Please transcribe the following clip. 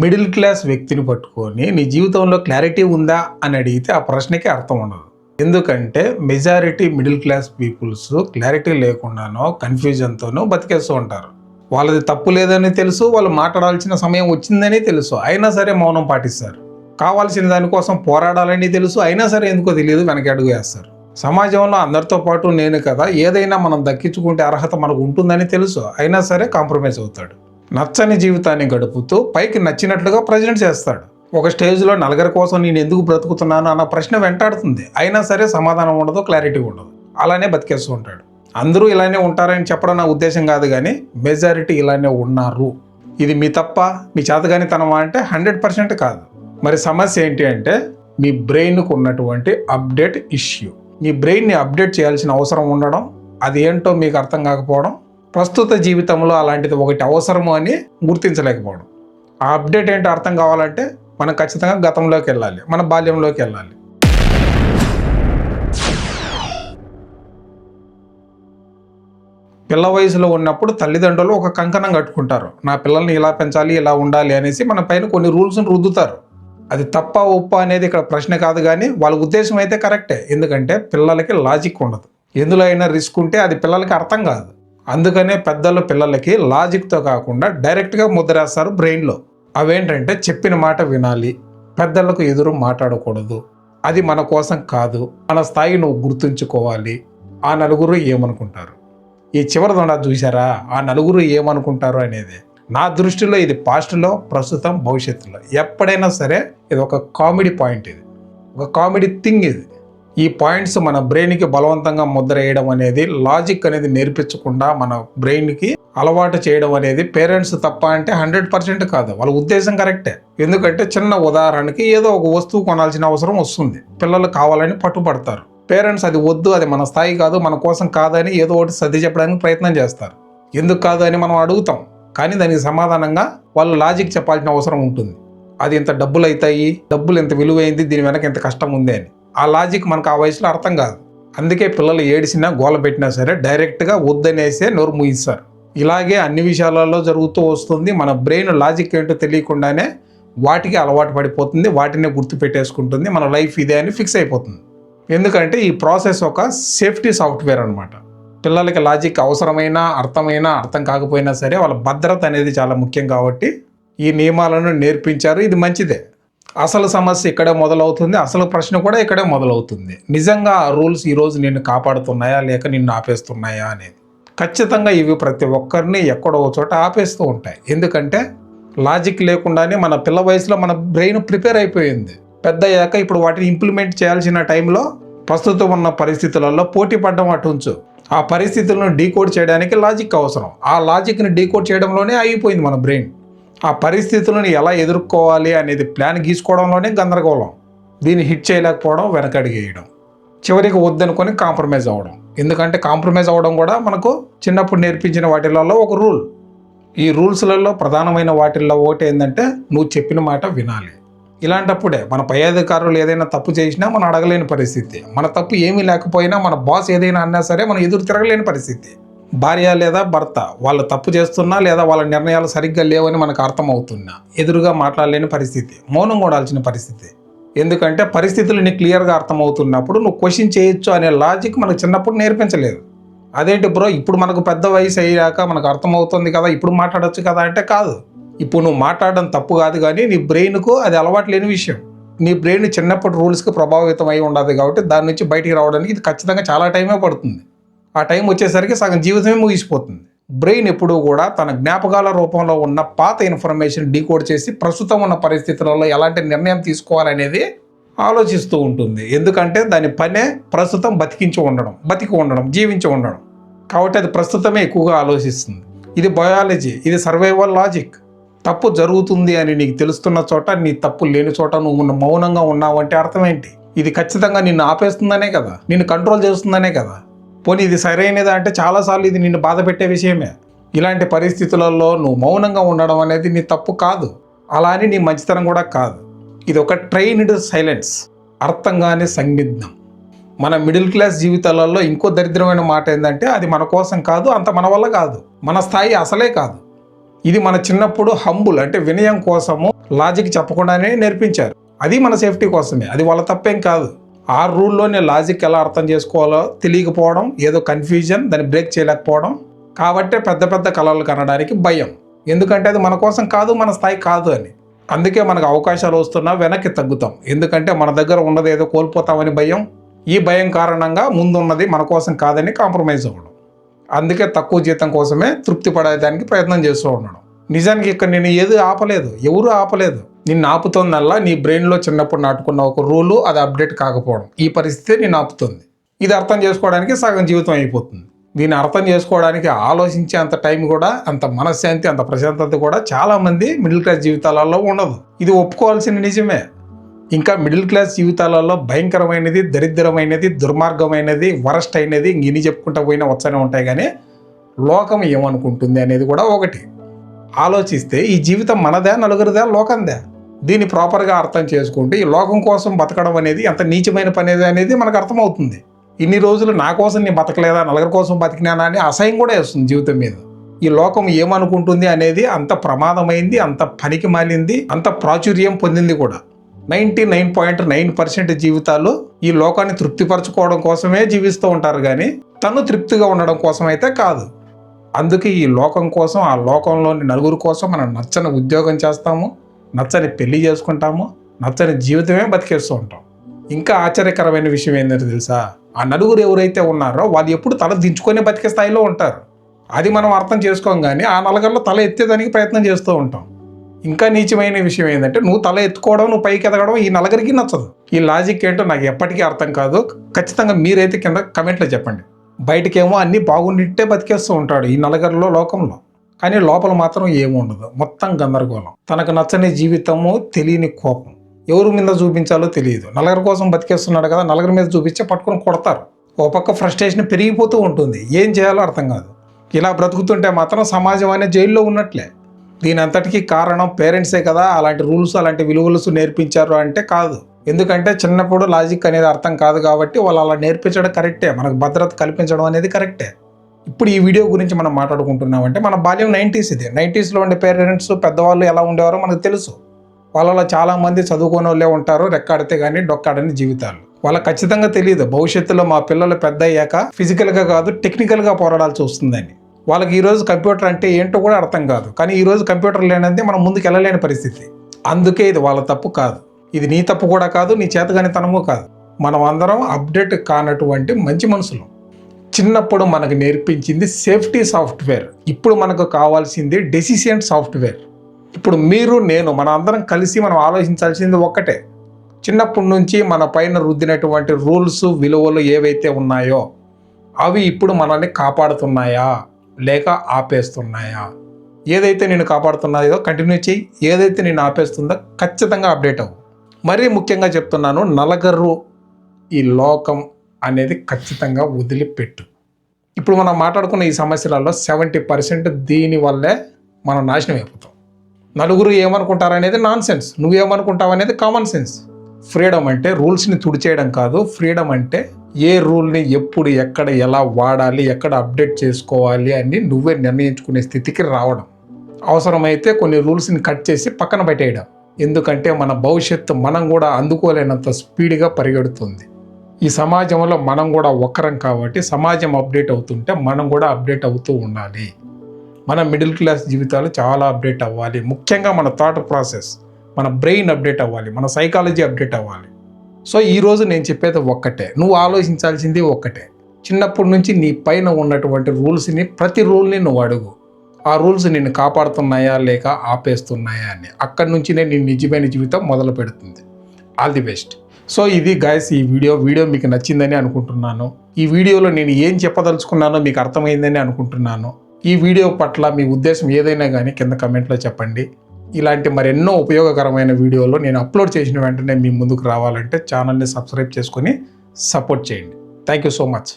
Middle class వ్యక్తిని పట్టుకొని నీ జీవితంలో క్లారిటీ ఉందా అని అడిగితే ఆ ప్రశ్నకి అర్థం ఉండదు. ఎందుకంటే majority middle class peoples clarity లేకుండానో కన్ఫ్యూజన్తోనో బతికేస్తూ ఉంటారు. వాళ్ళది తప్పు లేదని తెలుసు వాళ్ళు మాట్లాడాల్సిన సమయం వచ్చిందని తెలుసు అయినా సరే మౌనం పాటిస్తారు. కావాల్సిన దానికోసం పోరాడాలని తెలుసు అయినా సరే ఎందుకో తెలియదు వెనక అడుగు వేస్తారు. సమాజంలో అందరితో పాటు నేను కదా ఏదైనా మనం దక్కించుకుంటే అర్హత మనకు ఉంటుందని తెలుసు అయినా సరే కాంప్రమైజ్ అవుతాడు. నచ్చని జీవితాన్ని గడుపుతూ పైకి నచ్చినట్లుగా ప్రజెంట్ చేస్తాడు. ఒక స్టేజ్లో నలుగురి కోసం నేను ఎందుకు బ్రతుకుతున్నాను అన్న ప్రశ్న వెంటాడుతుంది. అయినా సరే సమాధానం ఉండదు క్లారిటీ ఉండదు. అలానే బతికేస్తూ ఉంటాడు. అందరూ ఇలానే ఉంటారని చెప్పడం నా ఉద్దేశం కాదు కానీ మెజారిటీ ఇలానే ఉన్నారు. ఇది మీ తప్ప మీ చేతగాని తనమా అంటే హండ్రెడ్ పర్సెంట్ కాదు. మరి సమస్య ఏంటి అంటే మీ బ్రెయిన్కు ఉన్నటువంటి అప్డేట్ ఇష్యూ. మీ బ్రెయిన్ని అప్డేట్ చేయాల్సిన అవసరం ఉండడం అది ఏంటో మీకు అర్థం కాకపోవడం ప్రస్తుత జీవితంలో అలాంటిది ఒకటి అవసరము అని గుర్తించలేకపోవడం. ఆ అప్డేట్ ఏంటో అర్థం కావాలంటే మనం ఖచ్చితంగా గతంలోకి వెళ్ళాలి మన బాల్యంలోకి వెళ్ళాలి. పిల్ల వయసులో ఉన్నప్పుడు తల్లిదండ్రులు ఒక కంకణం కట్టుకుంటారు. నా పిల్లల్ని ఇలా పెంచాలి ఇలా ఉండాలి అనేసి మన పైన కొన్ని రూల్స్ని రుద్దుతారు. అది తప్ప ఉప్ప అనేది ఇక్కడ ప్రశ్న కాదు కానీ వాళ్ళ ఉద్దేశం అయితే కరెక్టే. ఎందుకంటే పిల్లలకి లాజిక్ ఉండదు. ఎందులో అయినా రిస్క్ ఉంటే అది పిల్లలకి అర్థం కాదు. అందుకనే పెద్దలు పిల్లలకి లాజిక్తో కాకుండా డైరెక్ట్గా ముద్రేస్తారు బ్రెయిన్లో అవేంటంటే చెప్పిన మాట వినాలి. పెద్దలకు ఎదురు మాట్లాడకూడదు. అది మన కోసం కాదు. మన స్థాయి నువ్వు గుర్తుంచుకోవాలి. ఆ నలుగురు ఏమనుకుంటారు? ఈ చివరి దొండ చూసారా ఆ నలుగురు ఏమనుకుంటారు అనేది. నా దృష్టిలో ఇది పాస్ట్లో ప్రస్తుతం భవిష్యత్తులో. ఎప్పుడైనా సరే ఇది ఒక కామెడీ పాయింట్ ఇది. ఒక కామెడీ థింగ్ ఇది. ఈ పాయింట్స్ మన బ్రెయిన్కి బలవంతంగా ముద్ర వేయడం అనేది లాజిక్ అనేది నేర్పించకుండా మన బ్రెయిన్కి అలవాటు చేయడం అనేది పేరెంట్స్ తప్ప అంటే హండ్రెడ్ పర్సెంట్ కాదు. వాళ్ళ ఉద్దేశం కరెక్టే. ఎందుకంటే చిన్న ఉదాహరణకి ఏదో ఒక వస్తువు కొనాల్సిన అవసరం వస్తుంది. పిల్లలు కావాలని పట్టుబడతారు. పేరెంట్స్ అది వద్దు అది మన స్థాయి కాదు మన కోసం కాదని ఏదో ఒకటి సర్ది చెప్పడానికి ప్రయత్నం చేస్తారు. ఎందుకు కాదు అని మనం అడుగుతాం. కానీ దానికి సమాధానంగా వాళ్ళు లాజిక్ చెప్పాల్సిన అవసరం ఉంటుంది. అది ఇంత డబ్బులు అవుతాయి డబ్బులు ఎంత విలువైంది దీని వెనక ఎంత కష్టం ఉంది అని. ఆ లాజిక్ మనకు ఆ వయసులో అర్థం కాదు. అందుకే పిల్లలు ఏడిసినా గోల పెట్టినా సరే డైరెక్ట్గా వద్దనేసే నోరు ముగిస్తారు ఇలాగే అన్ని విషయాలలో జరుగుతూ వస్తుంది. మన బ్రెయిన్ లాజిక్ ఏంటో తెలియకుండానే వాటికి అలవాటు పడిపోతుంది. వాటినే గుర్తు పెట్టేసుకుంటుంది మన లైఫ్ ఇదే అని ఫిక్స్ అయిపోతుంది. ఎందుకంటే ఈ ప్రాసెస్ ఒక సేఫ్టీ సాఫ్ట్వేర్ అనమాట పిల్లలకి లాజిక్ అవసరమైన అర్థమైనా అర్థం కాకపోయినా సరే వాళ్ళ భద్రత అనేది చాలా ముఖ్యం కాబట్టి ఈ నియమాలను నేర్పించారు. ఇది మంచిదే. అసలు సమస్య ఇక్కడే మొదలవుతుంది అసలు ప్రశ్న కూడా ఇక్కడే మొదలవుతుంది. నిజంగా ఆ రూల్స్ ఈరోజు నిన్ను కాపాడుతున్నాయా లేక నిన్ను ఆపేస్తున్నాయా అనేది. ఖచ్చితంగా ఇవి ప్రతి ఒక్కరిని ఎక్కడో చోట ఆపేస్తూ ఉంటాయి. ఎందుకంటే లాజిక్ లేకుండానే మన పిల్ల వయసులో మన బ్రెయిన్ ప్రిపేర్ అయిపోయింది. పెద్ద అయ్యాక ఇప్పుడు వాటిని ఇంప్లిమెంట్ చేయాల్సిన టైంలో ప్రస్తుతం ఉన్న పరిస్థితులలో పోటీ పడ్డం అటు ఉంచు. ఆ పరిస్థితులను డీకోడ్ చేయడానికి లాజిక్ అవసరం. ఆ లాజిక్ని డీకోడ్ చేయడంలోనే అయిపోయింది మన బ్రెయిన్. ఆ పరిస్థితులను ఎలా ఎదుర్కోవాలి అనేది ప్లాన్ గీసుకోవడంలోనే గందరగోళం. దీన్ని హిట్ చేయలేకపోవడం వెనకడిగేయడం. చివరికి వద్దనుకొని కాంప్రమైజ్ అవ్వడం. ఎందుకంటే కాంప్రమైజ్ అవ్వడం కూడా మనకు చిన్నప్పుడు నేర్పించిన వాటిలలో ఒక రూల్. ఈ రూల్స్లలో ప్రధానమైన వాటిల్లో ఒకటి ఏంటంటే నువ్వు చెప్పిన మాట వినాలి. ఇలాంటప్పుడే మన పై అధికారులు ఏదైనా తప్పు చేసినా మనం అడగలేని పరిస్థితి. మన తప్పు ఏమీ లేకపోయినా మన బాస్ ఏదైనా అన్నా సరే మనం ఎదురు తిరగలేని పరిస్థితి. భార్య లేదా భర్త వాళ్ళు తప్పు చేస్తున్నా లేదా వాళ్ళ నిర్ణయాలు సరిగ్గా లేవని మనకు అర్థమవుతున్నా ఎదురుగా మాట్లాడలేని పరిస్థితి మౌనం కూడాల్సిన పరిస్థితి. ఎందుకంటే పరిస్థితులు నీకు క్లియర్గా అర్థమవుతున్నప్పుడు నువ్వు క్వశ్చన్ చేయొచ్చు అనే లాజిక్ మనకు చిన్నప్పుడు నేర్పించలేదు. అదేంటి బ్రో ఇప్పుడు మనకు పెద్ద వయసు అయ్యాక మనకు అర్థమవుతుంది కదా ఇప్పుడు మాట్లాడచ్చు కదా అంటే కాదు. ఇప్పుడు నువ్వు మాట్లాడడం తప్పు కాదు కానీ నీ బ్రెయిన్కు అది అలవాటు లేని విషయం. నీ బ్రెయిన్ చిన్నప్పటి రూల్స్కి ప్రభావితం అయి ఉండదు కాబట్టి దాని నుంచి బయటికి రావడానికి ఇది ఖచ్చితంగా చాలా టైమే పడుతుంది. ఆ టైం వచ్చేసరికి సగం జీవితమే ముగిసిపోతుంది. బ్రెయిన్ ఎప్పుడూ కూడా తన జ్ఞాపకాల రూపంలో ఉన్న పాత ఇన్ఫర్మేషన్ డీకోడ్ చేసి ప్రస్తుతం ఉన్న పరిస్థితులలో ఎలాంటి నిర్ణయం తీసుకోవాలనేది ఆలోచిస్తూ ఉంటుంది. ఎందుకంటే దాని పనే ప్రస్తుతం బతికించి ఉండడం బతికి ఉండడం జీవించి ఉండడం. కాబట్టి అది ప్రస్తుతమే ఎక్కువగా ఆలోచిస్తుంది. ఇది బయాలజీ ఇది సర్వైవల్ లాజిక్. తప్పు జరుగుతుంది అని నీకు తెలుస్తున్న చోట నీ తప్పు లేని చోట నువ్వు మౌనంగా ఉన్నావంటే అర్థం ఏంటి? ఇది ఖచ్చితంగా నిన్ను ఆపేస్తుందనే కదా? నిన్ను కంట్రోల్ చేస్తుందనే కదా? పోనీ ఇది సరైనదా అంటే చాలాసార్లు ఇది నిన్ను బాధ పెట్టే విషయమే. ఇలాంటి పరిస్థితులలో నువ్వు మౌనంగా ఉండడం అనేది నీ తప్పు కాదు. అలా అని నీ మంచితనం కూడా కాదు. ఇది ఒక ట్రైన్డ్ సైలెన్స్ అర్థం కాని మన మిడిల్ క్లాస్ జీవితాలలో ఇంకో దరిద్రమైన మాట ఏంటంటే అది మన కోసం కాదు అంత మన వల్ల కాదు. మన స్థాయి అసలే కాదు. ఇది మన చిన్నప్పుడు హంబుల్ అంటే వినయం కోసము లాజిక్ చెప్పకుండానే నేర్పించారు. అది మన సేఫ్టీ కోసమే అది వాళ్ళ తప్పేం కాదు. ఆ రూల్లోనే లాజిక్ ఎలా అర్థం చేసుకోవాలో తెలియకపోవడం ఏదో కన్ఫ్యూజన్ దాన్ని బ్రేక్ చేయలేకపోవడం. కాబట్టే పెద్ద పెద్ద కళలు కనడానికి భయం. ఎందుకంటే అది మన కోసం కాదు మన స్థాయి కాదు అని. అందుకే మనకు అవకాశాలు వస్తున్నా వెనక్కి తగ్గుతాం. ఎందుకంటే మన దగ్గర ఉన్నది ఏదో కోల్పోతామని భయం. ఈ భయం కారణంగా ముందున్నది మన కోసం కాదని కాంప్రమైజ్ అవ్వడం. అందుకే తక్కువ జీతం కోసమే తృప్తి పడేదానికి ప్రయత్నం చేస్తూ ఉండడం. నిజానికి ఇక్కడ నేను ఏది ఆపలేదు ఎవరు ఆపలేదు. నిన్ను ఆపుతోందల్లా నీ బ్రెయిన్లో చిన్నప్పుడు నాటుకున్న ఒక రూలు అది అప్డేట్ కాకపోవడం. ఈ పరిస్థితి నేను ఆపుతుంది. ఇది అర్థం చేసుకోవడానికి సగం జీవితం అయిపోతుంది. దీన్ని అర్థం చేసుకోవడానికి ఆలోచించే అంత టైం కూడా అంత మనశ్శాంతి అంత ప్రశాంతత కూడా చాలామంది మిడిల్ క్లాస్ జీవితాలలో ఉండదు. ఇది ఒప్పుకోవాల్సిన నిజమే. ఇంకా మిడిల్ క్లాస్ జీవితాలలో భయంకరమైనది దరిద్రమైనది దుర్మార్గమైనది వరస్ట్ అయినది ఇంక ఇన్ని చెప్పుకుంటా పోయినా వచ్చనే ఉంటాయి కానీ లోకం ఏమనుకుంటుంది అనేది కూడా ఒకటి. ఆలోచిస్తే ఈ జీవితం మనదే నలుగురిదే లోకందే. దీన్ని ప్రాపర్గా అర్థం చేసుకుంటే ఈ లోకం కోసం బతకడం అనేది ఎంత నీచమైన పని అనేది మనకు అర్థమవుతుంది. ఇన్ని రోజులు నా కోసం నేను బతకలేదా నలుగురి కోసం బతికినానా అని అసహ్యం కూడా వేస్తుంది జీవితం మీద. ఈ లోకం ఏమనుకుంటుంది అనేది అంత ప్రమాదమైంది అంత పనికి మాలింది అంత ప్రాచుర్యం పొందింది కూడా. Ninety nine point nine percent జీవితాలు ఈ లోకాన్ని తృప్తిపరచుకోవడం కోసమే జీవిస్తూ ఉంటారు కానీ తను తృప్తిగా ఉండడం కోసం అయితే కాదు. అందుకే ఈ లోకం కోసం ఆ లోకంలోని నలుగురు కోసం మనం నచ్చని ఉద్యోగం చేస్తాము నచ్చని పెళ్ళి చేసుకుంటాము నచ్చని జీవితమే బతికేస్తూ ఉంటాం. ఇంకా ఆశ్చర్యకరమైన విషయం ఏంటంటే తెలుసా? ఆ నలుగురు ఎవరైతే ఉన్నారో వాళ్ళు ఎప్పుడు తల దించుకొని బతికే స్థాయిలో ఉంటారు. అది మనం అర్థం చేసుకోం కానీ ఆ నలుగురిలో తల ఎత్తేదానికి ప్రయత్నం చేస్తూ ఉంటాం. ఇంకా నీచమైన విషయం ఏంటంటే నువ్వు తల ఎత్తుకోవడం నువ్వు పైకి ఎదగడం ఈ నలుగురికి నచ్చదు. ఈ లాజిక్ ఏంటో నాకు ఎప్పటికీ అర్థం కాదు. ఖచ్చితంగా మీరైతే కింద కమెంట్లో చెప్పండి. బయటకేమో అన్నీ బాగుండిట్టే బతికేస్తూ ఉంటాడు ఈ నలగరిలో లోకంలో. కానీ లోపల మాత్రం ఏముండదు. మొత్తం గందరగోళం. తనకు నచ్చని జీవితము తెలియని కోపం. ఎవరి మీద చూపించాలో తెలియదు. నలగరి కోసం బతికేస్తున్నాడు కదా నలుగురి మీద చూపించి పట్టుకొని కొడతారు. ఓ పక్క ఫ్రస్ట్రేషన్ పెరిగిపోతూ ఉంటుంది. ఏం చేయాలో అర్థం కాదు. ఇలా బ్రతుకుతుంటే మాత్రం సమాజం అనే జైల్లో ఉన్నట్లే. దీని అంతటికీ కారణం పేరెంట్సే కదా. అలాంటి రూల్స్ అలాంటి విలువలు నేర్పించారు అంటే కాదు. ఎందుకంటే చిన్నప్పుడు లాజిక్ అనేది అర్థం కాదు కాబట్టి వాళ్ళు అలా నేర్పించడం కరెక్టే. మనకు భద్రత కల్పించడం అనేది కరెక్టే. ఇప్పుడు ఈ వీడియో గురించి మనం మాట్లాడుకుంటున్నామంటే మన బాల్యం నైంటీస్ ఇది. నైంటీస్లో ఉండే పేరెంట్స్ పెద్దవాళ్ళు ఎలా ఉండేవారో మనకు తెలుసు. వాళ్ళలో చాలామంది చదువుకోని వాళ్ళే ఉంటారు రెక్కాడితే కానీ డొక్కాడని జీవితాలు. వాళ్ళకి ఖచ్చితంగా తెలియదు. భవిష్యత్తులో మా పిల్లలు పెద్ద అయ్యాక ఫిజికల్గా కాదు టెక్నికల్గా పోరాడాల్సి వస్తుందని. వాళ్ళకి ఈరోజు కంప్యూటర్ అంటే ఏంటో కూడా అర్థం కాదు. కానీ ఈరోజు కంప్యూటర్ లేనంటే మనం ముందుకు వెళ్ళలేని పరిస్థితి. అందుకే ఇది వాళ్ళ తప్పు కాదు. ఇది నీ తప్పు కూడా కాదు నీ చేతగాని తనము కాదు. మనం అందరం అప్డేట్ కానటువంటి మంచి మనుషులు చిన్నప్పుడు మనకు నేర్పించింది సేఫ్టీ సాఫ్ట్వేర్. ఇప్పుడు మనకు కావాల్సింది డెసిషన్ సాఫ్ట్వేర్. ఇప్పుడు మీరు నేను మన అందరం కలిసి మనం ఆలోచించాల్సింది ఒక్కటే. చిన్నప్పటి నుంచి మన పైన రుద్దినటువంటి రూల్స్ విలువలు ఏవైతే ఉన్నాయో అవి ఇప్పుడు మనల్ని కాపాడుతున్నాయా? లేక ఆపేస్తున్నాయా? ఏదైతే నేను కాపాడుతున్నాయో కంటిన్యూ చేయి ఏదైతే నేను ఆపేస్తుందో ఖచ్చితంగా అప్డేట్ అవ్వు. మరీ ముఖ్యంగా చెప్తున్నాను నలగర్రు ఈ లోకం అనేది ఖచ్చితంగా వదిలిపెట్టు. ఇప్పుడు మనం మాట్లాడుకున్న ఈ సమస్యలలో సెవెంటీ పర్సెంట్ దీనివల్లే మనం నాశనం అయిపోతాం. నలుగురు ఏమనుకుంటారు అనేది నాన్ సెన్స్ నువ్వేమనుకుంటావు అనేది కామన్ సెన్స్. ఫ్రీడమ్ అంటే రూల్స్ని తుడిచేయడం కాదు ఫ్రీడమ్ అంటే ఏ రూల్ని ఎప్పుడు ఎక్కడ ఎలా వాడాలి ఎక్కడ అప్డేట్ చేసుకోవాలి అని నువ్వే నిర్ణయించుకునే స్థితికి రావడం. అవసరమైతే కొన్ని రూల్స్ని కట్ చేసి పక్కన పెట్టేయడం. ఎందుకంటే మన భవిష్యత్తు మనం కూడా అందుకోలేనంత స్పీడ్గా పరిగెడుతుంది. ఈ సమాజంలో మనం కూడా ఒక్కరం కాబట్టి సమాజం అప్డేట్ అవుతుంటే మనం కూడా అప్డేట్ అవుతూ ఉండాలి. మన మిడిల్ క్లాస్ జీవితాలు చాలా అప్డేట్ అవ్వాలి. ముఖ్యంగా మన థాట్ ప్రాసెస్ మన బ్రెయిన్ అప్డేట్ అవ్వాలి మన సైకాలజీ అప్డేట్ అవ్వాలి. సో ఈరోజు నేను చెప్పేది ఒక్కటే నువ్వు ఆలోచించాల్సింది ఒక్కటే. చిన్నప్పటి నుంచి నీ పైన ఉన్నటువంటి రూల్స్ని ప్రతి రూల్ని నువ్వు అడుగు. ఆ రూల్స్ నిన్ను కాపాడుతున్నాయా లేక ఆపేస్తున్నాయా అని అక్కడి నుంచినే నీ నిజమైన జీవితం మొదలు పెడుతుంది. ఆల్ ది బెస్ట్ సో ఇది గాయస్ ఈ వీడియో వీడియో మీకు నచ్చిందని అనుకుంటున్నాను. ఈ వీడియోలో నేను ఏం చెప్పదలుచుకున్నానో మీకు అర్థమైందని అనుకుంటున్నాను. ఈ వీడియో పట్ల మీ ఉద్దేశం ఏదైనా కానీ కింద కమెంట్లో చెప్పండి. ఇలాంటి మరెన్నో ఉపయోగకరమైన వీడియోలు నేను అప్లోడ్ చేసిన వెంటనే మీ ముందుకు రావాలంటే ఛానల్ని సబ్స్క్రైబ్ చేసుకొని సపోర్ట్ చేయండి. Thank you so much